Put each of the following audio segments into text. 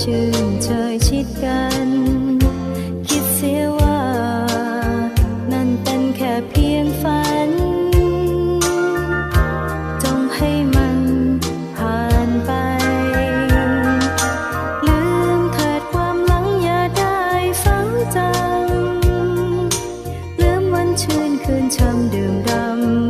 ชื่นเจยชิดกัน คิดเสียว่า นั่นเป็นแค่เพียงฝัน จงให้มันผ่านไป ลืมเถิดความหลังอย่าได้ฝังจำลืมวันชื่นคืนช้ำดื่มดำ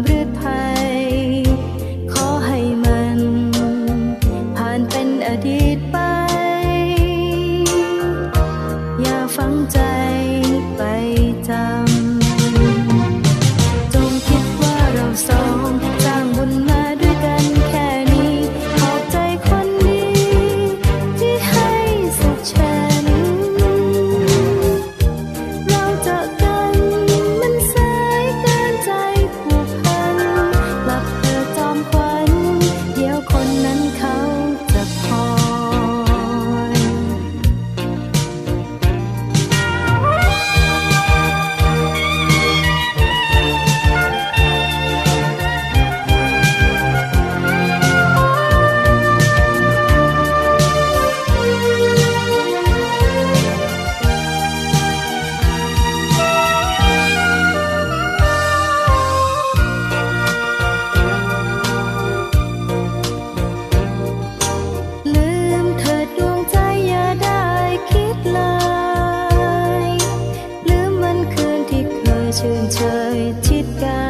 ชื่นเชยชิดกัน